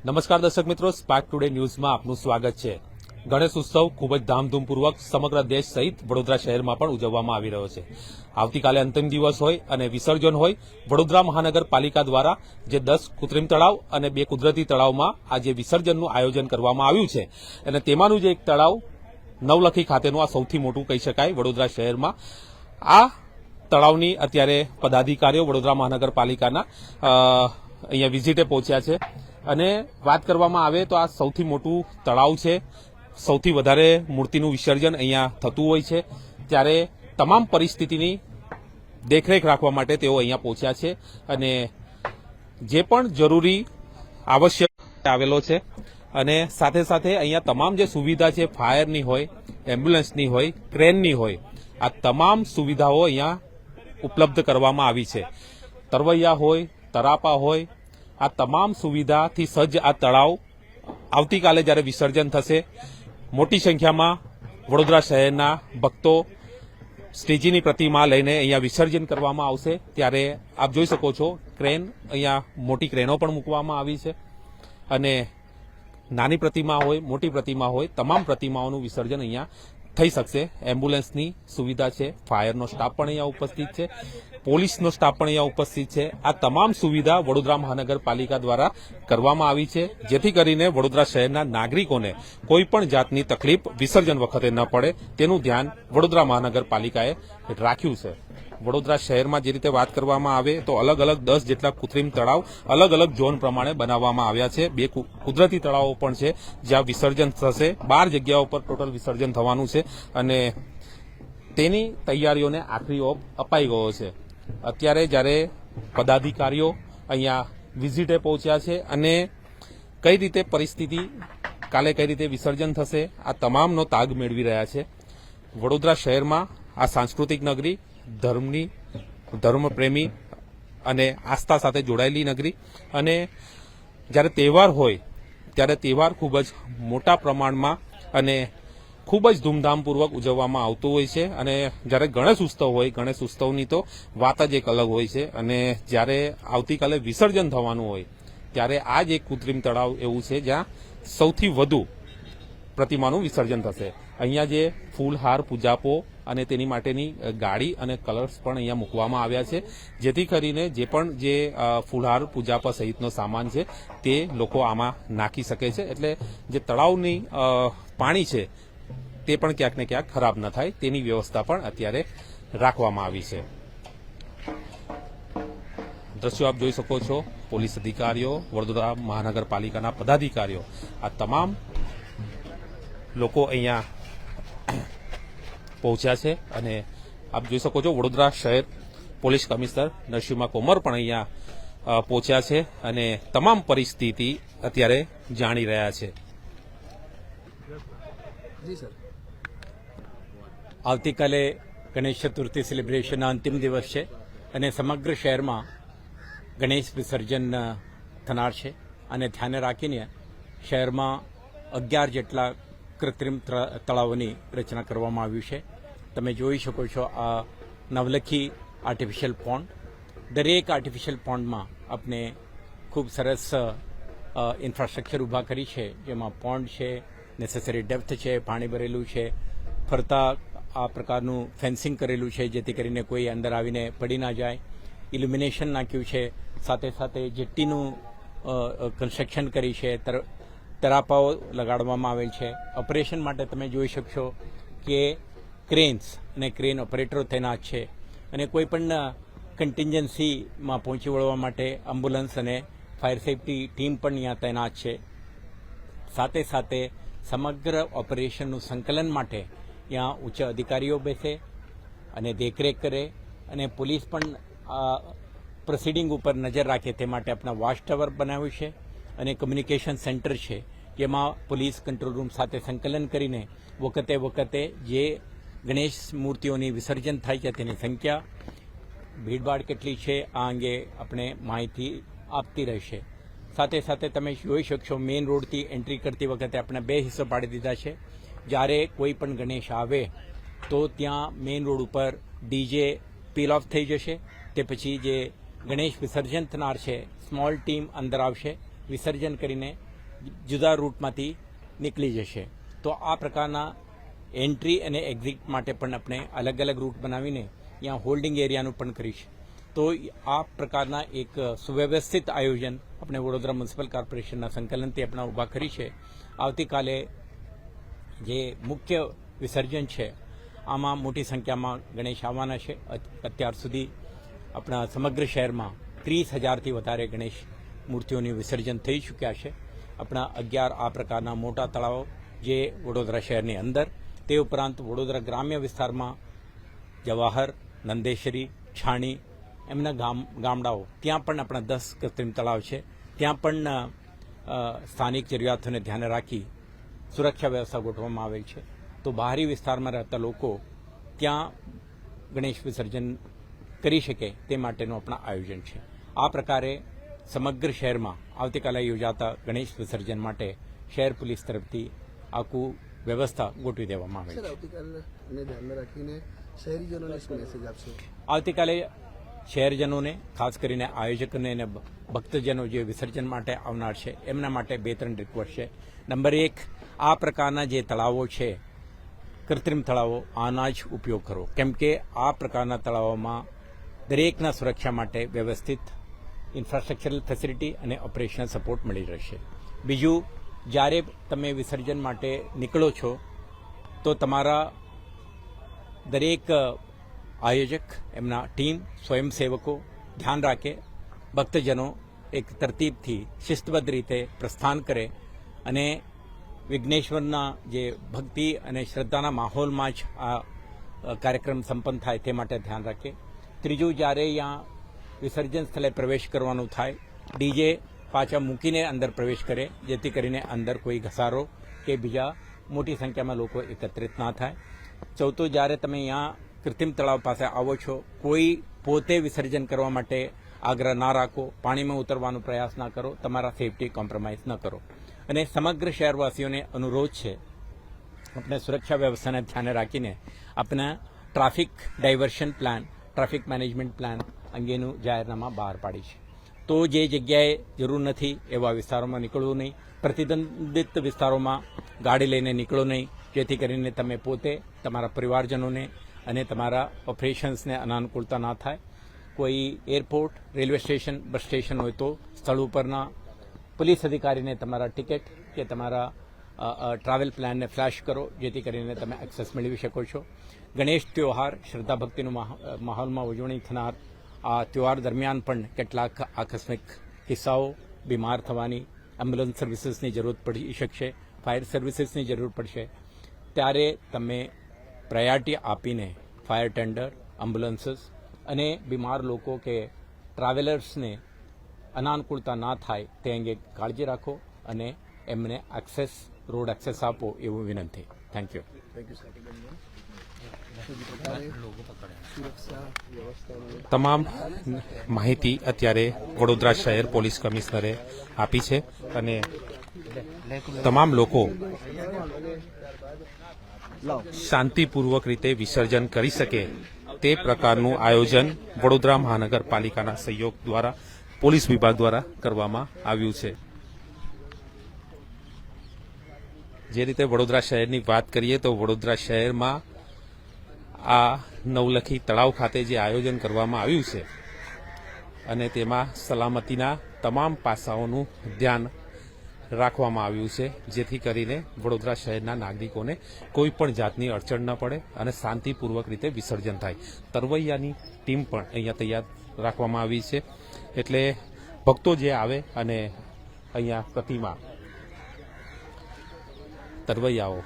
નમસ્કાર દર્શક મિત્રો સ્પાર્ક ટુડે ન્યૂઝમાં આપનું સ્વાગત છે. ગણેશ ઉત્સવ ખૂબ જ ધામધૂમપૂર્વક સમગ્ર દેશ સહિત વડોદરા શહેરમાં પણ ઉજવવામાં આવી રહ્યો છે. આવતીકાલે અંતિમ દિવસ હોય અને વિસર્જન હોય, વડોદરા મહાનગરપાલિકા દ્વારા જે દસ કૃત્રિમ તળાવ અને બે કુદરતી તળાવમાં આ જે વિસર્જનનું આયોજન કરવામાં આવ્યું છે. અને તેમાંનું જે એક તળાવ નવલખી ખાતેનું આ સૌથી મોટું કહી શકાય વડોદરા શહેરમાં. આ તળાવની અત્યારે પદાધિકારીઓ વડોદરા મહાનગરપાલિકાના અહીંયા વિઝિટે પહોંચ્યા છે. અને વાત કરવામાં આવે તો આ સૌથી મોટું તળાવ છે. સૌથી વધારે મૂર્તિનું વિસર્જન અહીંયા થતું હોય છે. ત્યારે તમામ પરિસ્થિતિની દેખરેખ રાખવા માટે તેઓ અહીંયા પહોંચ્યા છે અને જે પણ જરૂરી આવશ્યક આવેલો છે અને સાથે સાથે અહીંયા તમામ જે સુવિધા છે, ફાયરની હોય, એમ્બ્યુલન્સની હોય, ક્રેનની હોય, આ તમામ સુવિધાઓ અહીંયા ઉપલબ્ધ કરવામાં આવી છે. તરવૈયા હોય, તરાપા હોય આ તમામ સુવિધાથી સજ્જ આ તળાવ આવતીકાલે જ્યારે વિસર્જન થશે, મોટી સંખ્યામાં વડોદરા શહેરના ભક્તો શ્રીજીની પ્રતિમા લઈને અહીંયા વિસર્જન કરવામાં આવશે. ત્યારે આપ જોઈ શકો છો, ક્રેન અહીંયા મોટી ક્રેનો પણ મૂકવામાં આવી છે. અને નાની પ્રતિમા હોય, મોટી પ્રતિમા હોય, તમામ પ્રતિમાઓનું વિસર્જન અહીંયા થઈ શકશે. એમ્બ્યુલન્સની સુવિધા છે, ફાયરનો સ્ટાફ પણ અહીંયા ઉપસ્થિત છે. પોલીસનો સ્ટાફ પણ અહીંયા ઉપસ્થિત છે. આ તમામ સુવિધા વડોદરા મહાનગરપાલિકા દ્વારા કરવામાં આવી છે. જેથી કરીને વડોદરા શહેરના નાગરિકોને કોઈ પણ જાતની તકલીફ વિસર્જન વખતે ન પડે. તેનું ધ્યાન વડોદરા મહાનગરપાલિકાએ રાખ્યું છે. વડોદરા શહેરમાં જે રીતે વાત કરવામાં આવે તો અલગ અલગ દસ જેટલા કૃત્રિમ તળાવ અલગ અલગ ઝોન પ્રમાણે બનાવવામાં આવ્યા છે. બે કુદરતી તળાવો પણ છે, જ્યાં વિસર્જન થશે. બાર જગ્યાઓ પર ટોટલ વિસર્જન થવાનું છે અને તેની તૈયારીઓને આખરી ઓપ અપાઈ ગયો છે. અત્યારે જ્યારે પદાધિકારીઓ અહીંયા વિઝિટે પહોંચ્યા છે અને કઈ રીતે પરિસ્થિતિ, કાલે કઈ રીતે વિસર્જન થશે, આ તમામનો તાગ મેળવી રહ્યા છે. વડોદરા શહેરમાં આ સાંસ્કૃતિક નગરી, ધર્મની, ધર્મપ્રેમી અને આસ્થા સાથે જોડાયેલી નગરી અને જ્યારે તહેવાર હોય, ત્યારે તહેવાર ખૂબ જ મોટા પ્રમાણમાં અને ખૂબ જ ધૂમધામપૂર્વક ઉજવવામાં આવતું હોય છે અને જ્યારે ગણેશ ઉત્સવ હોય, ગણેશ ઉત્સવની તો વાત જ એક અલગ હોય છે અને જ્યારે આવતીકાલે વિસર્જન થવાનું હોય, ત્યારે આ જ એક કૃત્રિમ તળાવ એવું છે જ્યાં સૌથી વધુ પ્રતિમાનું વિસર્જન થશે. અહીંયા જે ફૂલહાર, પૂજાપો અને તેની માટેની ગાડી અને કલર્સ પણ અહીંયા મૂકવામાં આવ્યા છે. જેથી કરીને જે પણ જે ફૂલહાર, પૂજાપા સહિતનો સામાન છે, તે લોકો આમાં નાખી શકે છે. એટલે જે તળાવની પાણી છે તે પણ ક્યાંક ને ક્યાંક ખરાબ ન થાય તેની વ્યવસ્થા પણ અત્યારે રાખવામાં આવી છે. દ્રશ્યો આપ જોઈ શકો છો. પોલીસ અધિકારીઓ, વડોદરા મહાનગરપાલિકાના પદાધિકારીઓ, આ તમામ લોકો અહીંયા પહોંચ્યા છે અને આપ જોઈ શકો છો વડોદરા શહેર પોલીસ કમિશનર નરસિંહા કોમર પણ અહીંયા પહોંચ્યા છે અને તમામ પરિસ્થિતિ અત્યારે જાણી રહ્યા છે. આવતીકાલે ગણેશ ચતુર્થી સેલિબ્રેશનના અંતિમ દિવસ છે અને સમગ્ર શહેરમાં ગણેશ વિસર્જન થનાર છે. અને ધ્યાને રાખીને શહેરમાં અગિયાર જેટલા કૃત્રિમ ત્ર- તળાવોની રચના કરવામાં આવ્યું છે. તમે જોઈ શકો છો આ નવલખી આર્ટિફિશિયલ પોન્ડ દરેક આર્ટિફિશિયલ પોન્ડમાં આપણે ખૂબ સરસ ઇન્ફ્રાસ્ટ્રક્ચર ઊભા કરી છે. જેમાં પોન્ડ છે નેસેસરી ડેપ્થ છે, પાણી ભરેલું છે. ફરતા આ પ્રકારનું ફેન્સિંગ કરેલું છે, જેથી કરીને કોઈ અંદર આવીને પડી ના જાય. ઇલ્યુમિનેશન નાખ્યું છે. સાથે સાથે જેટ્ટીનું કન્સ્ટ્રક્શન કરી છે. તર- તરાપાઓ લગાડવામાં આવેલ છે. ઓપરેશન માટે તમે જોઈ શકશો કે ક્રેન્સ અને ક્રેન ઓપરેટરો તૈનાત છે. અને કોઈ પણ કન્ટિન્જન્સીમાં પહોંચી વળવા માટે એમ્બ્યુલન્સ અને ફાયર સેફટી ટીમ પણ અહીંયા તૈનાત છે. સાથે સાથે સમગ્ર ઓપરેશનનું સંકલન માટે ત્યાં ઉચ્ચ અધિકારીઓ બેસે અને દેખરેખ કરે અને પોલીસ પણ પ્રોસિડિંગ ઉપર નજર રાખે તે માટે આપણા વોચ ટાવર બનાવ્યું છે અને કમ્યુનિકેશન સેન્ટર છે, જેમાં પોલીસ કંટ્રોલ રૂમ સાથે સંકલન કરીને વખતે વખતે જે ગણેશ મૂર્તિઓની વિસર્જન થાય છે તેની સંખ્યા, ભીડભાડ કેટલી છે, આ અંગે આપણે માહિતી આપતી રહેશે. સાથે સાથે તમે જોઈ શકશો મેઇન રોડથી એન્ટ્રી કરતી વખતે આપણે બે હિસ્સો પાડી દીધા છે. જ્યારે કોઈ પણ ગણેશ આવે, તો ત્યાં મેઇન રોડ ઉપર ડીજે પીલ ઓફ થઈ જશે. તે પછી જે ગણેશ વિસર્જન થનાર છે સ્મોલ ટીમ અંદર આવશે, વિસર્જન કરીને જુદા રૂટમાંથી નીકળી જશે. તો આ પ્રકારના એન્ટ્રી અને એક્ઝિટ માટે પણ આપણે અલગ અલગ રૂટ બનાવીને ત્યાં હોલ્ડિંગ એરિયાનું પણ કરીશ. તો આ પ્રકારના એક સુવ્યવસ્થિત આયોજન આપણે વડોદરા મ્યુનિસિપલ કોર્પોરેશનના સંકલનથી આપણે ઊભા કરી છે. આવતીકાલે જે મુખ્ય વિસર્જન છે, આમાં મોટી સંખ્યામાં ગણેશ આવવાના છે. અત- અત્યાર સુધી આપણા સમગ્ર શહેરમાં ત્રીસ હજારથી વધારે ગણેશ મૂર્તિઓનું વિસર્જન થઈ ચૂક્યા છે. આપણા અગિયાર આ પ્રકારના મોટા તળાવો જે વડોદરા શહેરની અંદર, તે ઉપરાંત વડોદરા ગ્રામ્ય વિસ્તારમાં જવાહર, નંદેશ્વરી, છાણી, એમના ગામ, ગામડાઓ, ત્યાં પણ આપણા દસ કૃત્રિમ તળાવ છે. ત્યાં પણ સ્થાનિક જરૂરિયાતોને ધ્યાને રાખી સુરક્ષા વ્યવસ્થા ગોઠવવામાં આવેલ છે. તો બહારી વિસ્તારમાં રહેતા લોકો ત્યાં ગણેશ વિસર્જન કરી શકે તે માટેનું આપણા આયોજન છે. આ પ્રકારે સમગ્ર શહેરમાં આવતીકાલે યોજાતા ગણેશ વિસર્જન માટે શહેર પોલીસ તરફથી આખું વ્યવસ્થા ગોઠવી દેવામાં આવે છે. આવતીકાલે શહેરજનોને ખાસ કરીને આયોજકોને અને ભક્તજનો જે વિસર્જન માટે આવનાર છે એમના માટે બે ત્રણ રિક્વેસ્ટ છે. નંબર એક આ પ્રકારના જે તળાવો છે, કૃત્રિમ તળાવો, આના જ ઉપયોગ કરો. કેમ કે આ પ્રકારના તળાવોમાં દરેકના સુરક્ષા માટે વ્યવસ્થિત ઇન્ફ્રાસ્ટ્રક્ચરલ ફેસિલિટી અને ઓપરેશનલ સપોર્ટ મળી રહેશે. બીજું, જ્યારે તમે વિસર્જન માટે નીકળો છો, તો તમારા દરેક આયોજક, એમના ટીમ, સ્વયંસેવકો, ધ્યાન રાખે, ભક્તજનો એક તરતીબથી શિસ્તબદ્ધ રીતે પ્રસ્થાન કરે અને વિઘ્નેશ્વરના જે ભક્તિ અને શ્રદ્ધાના માહોલમાં જ આ કાર્યક્રમ સંપન્ન થાય તે માટે ધ્યાન રાખે ત્રીજું, જ્યારે અહીંયા વિસર્જન સ્થળે પ્રવેશ કરવાનું થાય, ડીજે પાછા મૂકીને અંદર પ્રવેશ કરે, જેથી કરીને અંદર કોઈ ઘસારો કે બીજા મોટી સંખ્યામાં લોકો એકત્રિત ના થાય. ચૌથું, જ્યારે તમે અહીંયા કૃત્રિમ તળાવ પાસે આવો છો, કોઈ પોતે વિસર્જન કરવા માટે આગ્રહ ના રાખો, પાણીમાં ઉતરવાનો પ્રયાસ ના કરો, તમારા સેફટી કોમ્પ્રોમાઇઝ ન કરો. અને સમગ્ર શહેરવાસીઓને અનુરોધ છે, આપણે સુરક્ષા વ્યવસ્થાને ધ્યાને રાખીને આપણા traffic diversion plan, traffic management plan અંગેનું જાહેરનામા બહાર પાડી છે. તો જે જગ્યાએ જરૂર નથી એવા વિસ્તારોમાં નીકળવું નહીં, પ્રતિબંધિત વિસ્તારોમાં ગાડી લઈને નીકળો નહીં, જેથી કરીને તમે પોતે તમારા પરિવારજનોને અને તમારા ઓપરેશન્સને અનાનુકૂળતા ના થાય. કોઈ airport, railway station, bus station હોય તો સ્થળ ઉપરના પોલીસ અધિકારીને તમારા ટિકિટ કે તમારા ટ્રાવેલ પ્લાનને ફ્લેશ કરો, જેથી કરીને તમે એક્સેસ મેળવી શકો છો. ગણેશ ત્યોહાર શ્રદ્ધા ભક્તિનું માહ- માહોલમાં ઉજવણી થનાર આ ત્યોહાર દરમિયાન પણ કેટલાક આકસ્મિક કિસ્સાઓ બીમાર થવાની એમ્બ્યુલન્સ સર્વિસીસની જરૂર પડી શકશે, ફાયર સર્વિસીસની જરૂર પડશે. ત્યારે તમે પ્રાયોરિટી આપીને ફાયર ટેન્ડર, એમ્બ્યુલન્સીસ અને બીમાર લોકો કે ટ્રાવેલર્સને અનાનુકૂળતા ના થાય તે અંગે કાળજી રાખો અને એમને એક્સેસ રોડ એક્સેસ આપો એવું વિનંતી. થેન્ક યુ તમામ માહિતી અત્યારે વડોદરા શહેર પોલીસ કમિશનરે આપી છે અને તમામ લોકો શાંતિપૂર્વક રીતે વિસર્જન કરી શકે તે પ્રકારનું આયોજન વડોદરા મહાનગરપાલિકાના સહયોગ દ્વારા પોલીસ વિભાગ દ્વારા કરવામાં આવ્યું છે. જે રીતે વડોદરા શહેરની વાત કરીએ તો વડોદરા શહેરમાં આ નવલખી તળાવ ખાતે જે આયોજન કરવામાં આવ્યું છે અને તેમાં સલામતીના તમામ પાસાઓનું ધ્યાન રાખવામાં આવ્યું છે, જેથી કરીને વડોદરા શહેરના નાગરિકોને કોઈ પણ જાતની અડચણ ન પડે અને શાંતિપૂર્વક રીતે વિસર્જન થાય. તરવૈયાની ટીમ પણ અહીંયા તૈયાર રાખવામાં આવી છે. એટલે ભક્તો જે આવે અને અહીંયા પ્રતિમા તરવૈયાઓ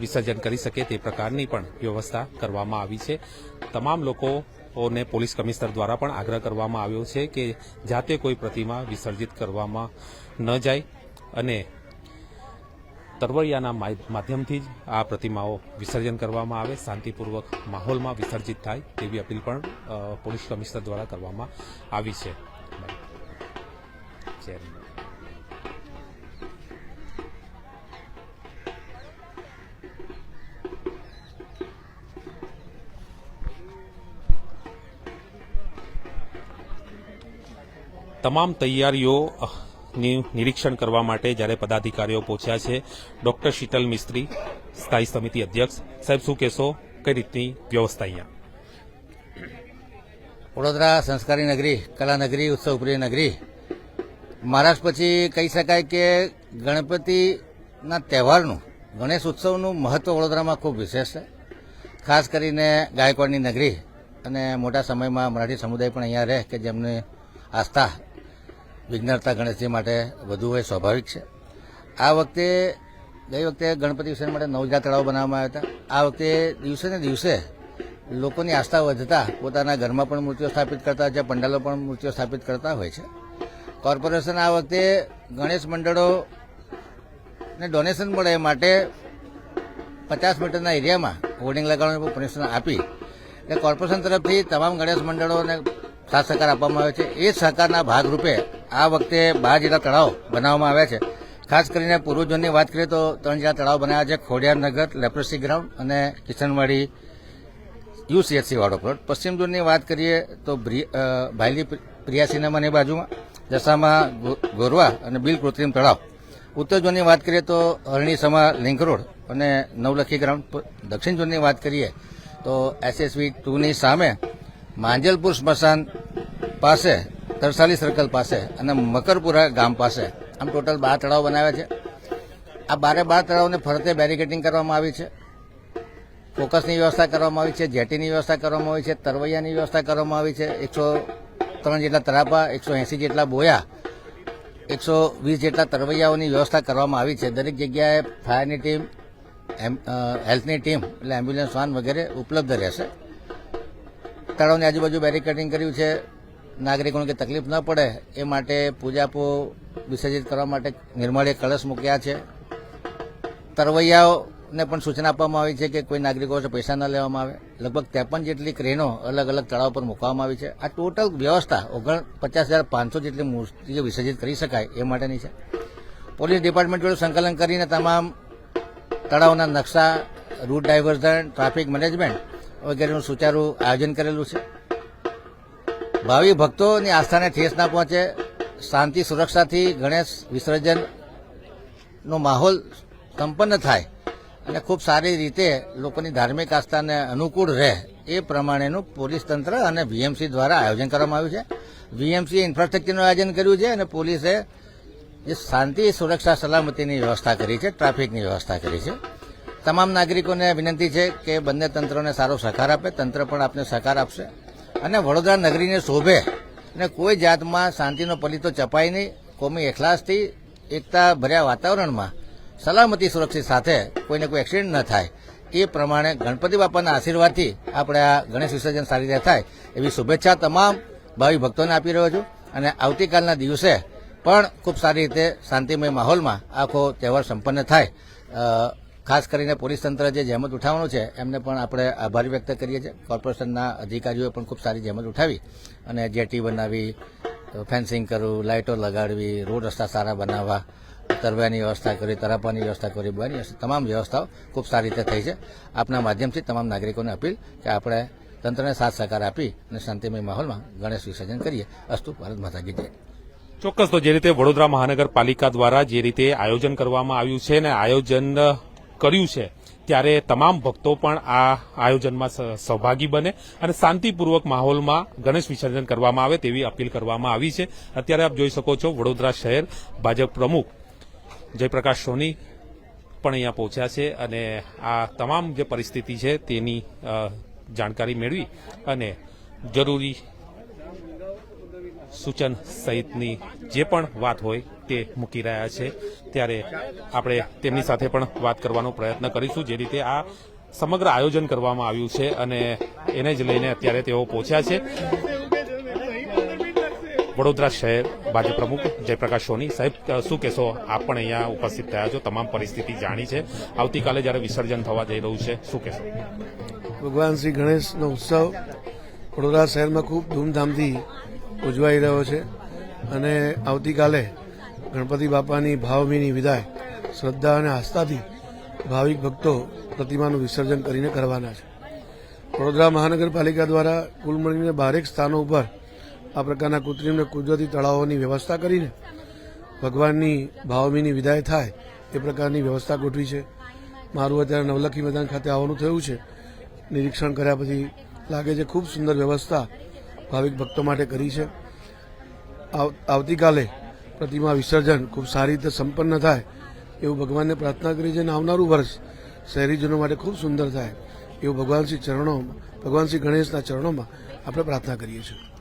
વિસર્જન કરી શકે તે પ્રકારની પણ વ્યવસ્થા કરવામાં આવી છે. તમામ લોકોને પોલીસ કમિશનર દ્વારા પણ આગ્રહ કરવામાં આવ્યો છે કે જાતે કોઈ પ્રતિમા વિસર્જિત કરવામાં ન જાય અને તરવૈયાના માધ્યમથી જ આ પ્રતિમાઓ વિસર્જન કરવામાં આવે, શાંતિપૂર્વક માહોલમાં વિસર્જિત થાય તેવી અપીલ પણ પોલીસ કમિશનર દ્વારા કરવામાં આવી છે. ચેરમેન તમામ તૈયારીઓ નિરીક્ષણ કરવા માટે જ્યારે પદાધિકારીઓ પહોંચ્યા છે ડોક્ટર શીતલ મિસ્ત્રી સ્થાયી સમિતિ અધ્યક્ષ સાહેબ શું કહેશો? કઈ રીતની વ્યવસ્થા અહીંયા? વડોદરા સંસ્કારી નગરી કલા નગરી ઉત્સવપ્રિય નગરી મહારાષ્ટ્ર પછી કહી શકાય કે ગણપતિના તહેવારનું, ગણેશ ઉત્સવનું મહત્વ વડોદરામાં ખૂબ વિશેષ છે. ખાસ કરીને ગાયકવાડની નગરી અને મોટા સમયમાં મરાઠી સમુદાય પણ અહીંયા રહે કે જેમની આસ્થા વિઘ્નહર્તા ગણેશજી માટે વધુ હોય સ્વાભાવિક છે. આ વખતે, ગઈ વખતે ગણપતિ વિસર્જન માટે નવજા તળાવ બનાવવામાં આવ્યા હતા. આ વખતે દિવસે ને દિવસે લોકોની આસ્થા વધતા પોતાના ઘરમાં પણ મૂર્તિઓ સ્થાપિત કરતા છે, પંડાલો પણ મૂર્તિઓ સ્થાપિત કરતા હોય છે. કોર્પોરેશન આ વખતે ગણેશ મંડળોને ડોનેશન મળે એ માટે પચાસ મીટરના એરિયામાં હોર્ડિંગ લગાડવાની પરમિશન આપી એટલે કોર્પોરેશન તરફથી તમામ ગણેશ મંડળોને સાથ સહકાર આપવામાં આવે છે. એ સહકારના ભાગરૂપે આ વખતે બાર જેટલા તળાવ બનાવવામાં આવ્યા છે. ખાસ કરીને પૂર્વજોની વાત કરીએ તો ત્રણ જેટલા તળાવ બનાવ્યા છે. ખોડિયારનગર લેપ્રસી ગ્રાઉન્ડ અને કિશનવાડી યુસીએચસી વાળો પ્લોટ. પશ્ચિમ ઝોનની વાત કરીએ તો ભાઈલી પ્રિયા સિનેમાની બાજુમાં, જસામાં ગોરવા અને બિલ કૃત્રિમ તળાવ. ઉત્તર ઝોનની વાત કરીએ તો હરણીસમા લિંક રોડ અને નવલખી ગ્રાઉન્ડ. દક્ષિણ ઝોનની વાત કરીએ તો એસએસવી ટુની સામે માંજલપુર સ્મશાન પાસે, તરસાલી સર્કલ પાસે અને મકરપુરા ગામ પાસે. આમ ટોટલ બાર તળાવ બનાવ્યા છે. આ બારે બાર તળાવને ફરતે બેરિકેટિંગ કરવામાં આવી છે. ફોકસની વ્યવસ્થા કરવામાં આવી છે, જેટીની વ્યવસ્થા કરવામાં આવી છે, તરવૈયાની વ્યવસ્થા કરવામાં આવી છે. એકસો ત્રણ જેટલા તરાપા, એકસો એંસી જેટલા બોયા, એકસો વીસ જેટલા તરવૈયાઓની વ્યવસ્થા કરવામાં આવી છે. દરેક જગ્યાએ ફાયરની ટીમ હેલ્થની ટીમ એટલે એમ્બ્યુલન્સ વાન વગેરે ઉપલબ્ધ રહેશે. તળાવની આજુબાજુ બેરિકેડિંગ કર્યું છે. નાગરિકોને કે તકલીફ ન પડે એ માટે પૂજાપો વિસર્જિત કરવા માટે નિર્મળે કળશ મૂક્યા છે. તરવૈયાઓને પણ સૂચના આપવામાં આવી છે કે કોઈ નાગરિકો પાસે પૈસા ન લેવામાં આવે. લગભગ ત્રેપન જેટલી ક્રેનો અલગ અલગ તળાવ પર મૂકવામાં આવી છે. આ ટોટલ વ્યવસ્થા ઓગણ પચાસ હજાર પાંચસો જેટલી મૂર્તિઓ વિસર્જિત કરી શકાય એ માટેની છે. પોલીસ ડિપાર્ટમેન્ટ જોડે સંકલન કરીને તમામ તળાવના નકશા, રૂટ ડાયવર્ઝન, ટ્રાફિક મેનેજમેન્ટ વગેરેનું સુચારુ આયોજન કરેલું છે. ભાવિ ભક્તોની આસ્થાને ઠેસ ના પહોંચે, શાંતિ, સુરક્ષાથી ગણેશ વિસર્જનનો માહોલ સંપન્ન થાય અને ખૂબ સારી રીતે લોકોની ધાર્મિક આસ્થાને અનુકૂળ રહે એ પ્રમાણેનું પોલીસ તંત્ર અને વીએમસી દ્વારા આયોજન કરવામાં આવ્યું છે. વીએમસી ઇન્ફ્રાસ્ટ્રક્ચરનું આયોજન કર્યું છે અને પોલીસે જે શાંતિ, સુરક્ષા, સલામતીની વ્યવસ્થા કરી છે, ટ્રાફિકની વ્યવસ્થા કરી છે. તમામ નાગરિકોને વિનંતી છે કે બંને તંત્રોને સારો સહકાર આપે, તંત્ર પણ આપને સહકાર આપશે. અને વડોદરા નગરીને શોભે અને કોઈ જાતમાં શાંતિનો પલિતો ચપાય નહીં. કોમી એખલાસથી એકતા ભર્યા વાતાવરણમાં સલામતી સુરક્ષિત સાથે કોઈને કોઈ એક્સિડન્ટ ન થાય. એ પ્રમાણે ગણપતિ બાપાના આશીર્વાદથી આપણે આ ગણેશ વિસર્જન સારી રીતે થાય એવી શુભેચ્છા તમામ ભાવિ ભક્તોને આપી રહ્યો છું. અને આવતીકાલના દિવસે પણ ખૂબ સારી રીતે શાંતિમય માહોલમાં આખો તહેવાર સંપન્ન થાય. ખાસ કરીને પોલીસ તંત્ર જે જહેમત ઉઠાવવાનું છે, એમને પણ આપણે આભાર વ્યક્ત કરીએ છીએ. કોર્પોરેશનના અધિકારીઓએ પણ ખૂબ સારી જહેમત ઉઠાવી અને જેટી બનાવી, ફેન્સિંગ કરવું, લાઇટો લગાડવી, રોડ રસ્તા સારા બનાવવા તરવાની વ્યવસ્થા કરી તરાપવાની વ્યવસ્થા કરી, બની તમામ વ્યવસ્થાઓ ખૂબ સારી રીતે થઈ છે. આપના માધ્યમથી તમામ નાગરિકોને અપીલ કે આપણે તંત્રને સાથ સહકાર આપી અને શાંતિમય માહોલમાં ગણેશ વિસર્જન કરીએ. અસ્તુ ભારત માતા કી જય. ચોક્કસ. તો જે રીતે વડોદરા મહાનગરપાલિકા દ્વારા જે રીતે આયોજન કરવામાં આવ્યું છે અને આયોજન કર્યું છે, ત્યારે તમામ ભક્તો પણ આ આયોજનમાં સહભાગી બને અને શાંતિપૂર્વક માહોલમાં ગણેશ વિસર્જન કરવામાં આવે તેવી અપીલ કરવામાં આવી છે. અત્યારે આપ જોઈ શકો છો વડોદરા શહેર ભાજપ પ્રમુખ જયપ્રકાશ સોની પણ અહીંયા પહોંચ્યા છે અને આ તમામ જે પરિસ્થિતિ છે તેની જાણકારી મેળવી અને જરૂરી સૂચન સહિતની જે પણ વાત હોય તે મૂકી રહ્યા છે. ત્યારે આપણે તેમની સાથે પણ વાત કરવાનો પ્રયત્ન કરીશું. જે રીતે આ સમગ્ર આયોજન કરવામાં આવ્યું છે અને એને જ લઈને અત્યારે તેઓ પહોંચ્યા છે. વડોદરા શહેર ભાજપ પ્રમુખ જયપ્રકાશ સોની સાહેબ શું કહેશો? આપ પણ અહીંયા ઉપસ્થિત થયા છો, તમામ પરિસ્થિતિ જાણી છે. આવતીકાલે જ્યારે વિસર્જન થવા જઈ રહ્યું છે, શું કહેશો? ભગવાન શ્રી ગણેશનો ઉત્સવ વડોદરા શહેરમાં ખૂબ ધૂમધામથી ઉજવાઈ રહ્યો છે અને આવતીકાલે ગણપતિ બાપાની ભાવભીની વિદાય, શ્રદ્ધા અને આસ્થાથી ભાવિક ભક્તો પ્રતિમાનું વિસર્જન કરીને કરવાના છે. વડોદરા મહાનગરપાલિકા દ્વારા કુલ મળીને બારેક સ્થાનો ઉપર આ પ્રકારના કૃત્રિમ અને કુદરતી તળાવોની વ્યવસ્થા કરીને ભગવાનની ભાવમીની વિદાય થાય એ પ્રકારની વ્યવસ્થા ગોઠવી છે. મારું અત્યારે નવલખી મેદાન ખાતે આવવાનું થયું છે. નિરીક્ષણ કર્યા પછી લાગે છે ખૂબ સુંદર વ્યવસ્થા ભાવિક ભક્તો માટે કરી છે. આવ- આવતીકાલે પ્રતિમા વિસર્જન ખૂબ સારી રીતે સંપન્ન થાય એવું ભગવાનને પ્રાર્થના કરી છે અને આવનારું વર્ષ શહેરીજનો માટે ખૂબ સુંદર થાય એવું ભગવાન શ્રી ચરણો ભગવાન શ્રી ગણેશના ચરણોમાં આપણે પ્રાર્થના કરીએ છીએ.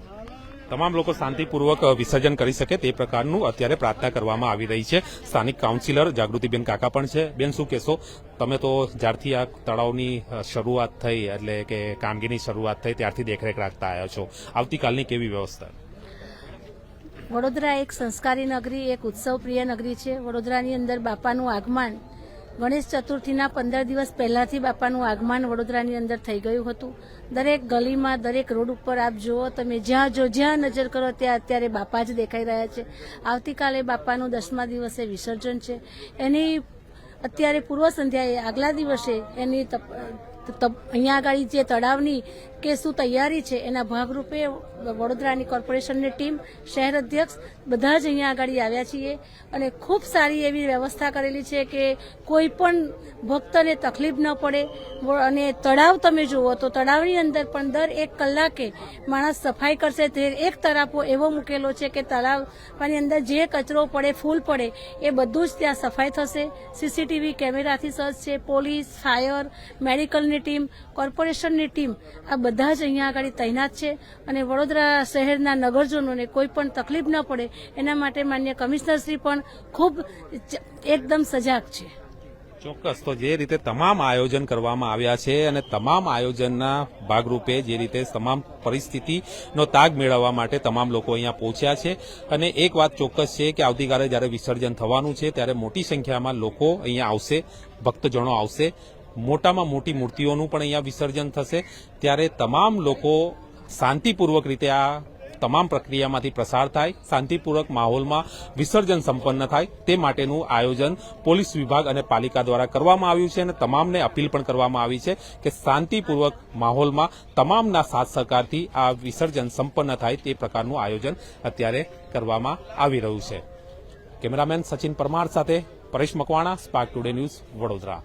તમામ લોકો શાંતિપૂર્વક વિસર્જન કરી શકે તે પ્રકારનું અત્યારે પ્રાર્થના કરવામાં આવી રહી છે. સ્થાનિક કાઉન્સિલર જાગૃતિબેન કાકા પણ છે. બેન, શું કહેશો? તમે તો જ્યારથી આ તળાવની શરૂઆત થઈ એટલે કે કામગીરીની શરૂઆત થઈ ત્યારથી દેખરેખ રાખતા આવ્યા છો. આવતીકાલની કેવી વ્યવસ્થા? વડોદરા એક સંસ્કારી નગરી, એક ઉત્સવપ્રિય નગરી છે. વડોદરાની અંદર બાપાનું આગમન ગણેશ ચતુર્થીના પંદર દિવસ પહેલાથી બાપાનું આગમન વડોદરાની અંદર થઈ ગયું હતું. દરેક ગલીમાં, દરેક રોડ ઉપર આપ જુઓ, તમે જ્યાં જો જ્યાં નજર કરો ત્યાં અત્યારે બાપા જ દેખાઈ રહ્યા છે. આવતીકાલે બાપાનું દસમા દિવસે વિસર્જન છે. એની અત્યારે પૂર્વ સંધ્યાએ આગલા દિવસે એની અહીંયા આગળ જે તળાવની કે શું તૈયારી છે, એના ભાગરૂપે વડોદરાની કોર્પોરેશનની ટીમ, શહેર અધ્યક્ષ બધા જ અહીંયા આગળ આવ્યા છીએ અને ખૂબ સારી એવી વ્યવસ્થા કરેલી છે કે કોઈ પણ ભક્તને તકલીફ ન પડે. અને તળાવ તમે જુઓ તો તળાવની અંદર પણ દર એક કલાકે માણસ સફાઈ કરશે. તે એક તરાપો એવો મૂકેલો છે કે તળાવની અંદર જે કચરો પડે, ફૂલ પડે, એ બધું જ ત્યાં સફાઈ થશે. સીસીટીવી કેમેરાથી સજ્જ છે, પોલીસ, ફાયર, મેડિકલની ટીમ, કોર્પોરેશનની ટીમ, આ બધા જ અહીંયા આગળ તૈનાત છે અને વડોદરા શહેરના નગરજનોને કોઈ પણ તકલીફ ન પડે, એના માટે માન્ય કમિશનરશ્રી પણ ખૂબ એકદમ સજાગ છે. ચોક્કસ. તો જે રીતે તમામ આયોજન કરવામાં આવ્યા છે અને તમામ આયોજનના ભાગરૂપે જે રીતે તમામ પરિસ્થિતિનો તાગ મેળવવા માટે તમામ લોકો અહીંયા પહોંચ્યા છે. અને એક વાત ચોક્કસ છે કે આવતીકાલે જ્યારે વિસર્જન થવાનું છે, ત્યારે મોટી સંખ્યામાં લોકો અહીંયા આવશે, ભક્તજનો આવશે. મોટામાં મોટી મૂર્તિઓનું પણ અહીંયા વિસર્જન થશે. ત્યારે તમામ લોકો શાંતિપૂર્વક રીતે આ તમામ પ્રક્રિયામાંથી પ્રસાર થાય, શાંતિપૂર્વક માહોલમાં વિસર્જન સંપન્ન થાય, તે માટેનું આયોજન પોલીસ વિભાગ અને પાલિકા દ્વારા કરવામાં આવ્યું છે અને તમામને અપીલ પણ કરવામાં આવી છે કે શાંતિપૂર્વક માહોલમાં તમામના સાથ સહકારથી આ વિસર્જન સંપન્ન થાય તે પ્રકારનું આયોજન અત્યારે કરવામાં આવી રહ્યું છે. કેમેરામેન સચિન પરમાર સાથે Paresh Makwana Spark Today news Vadodara.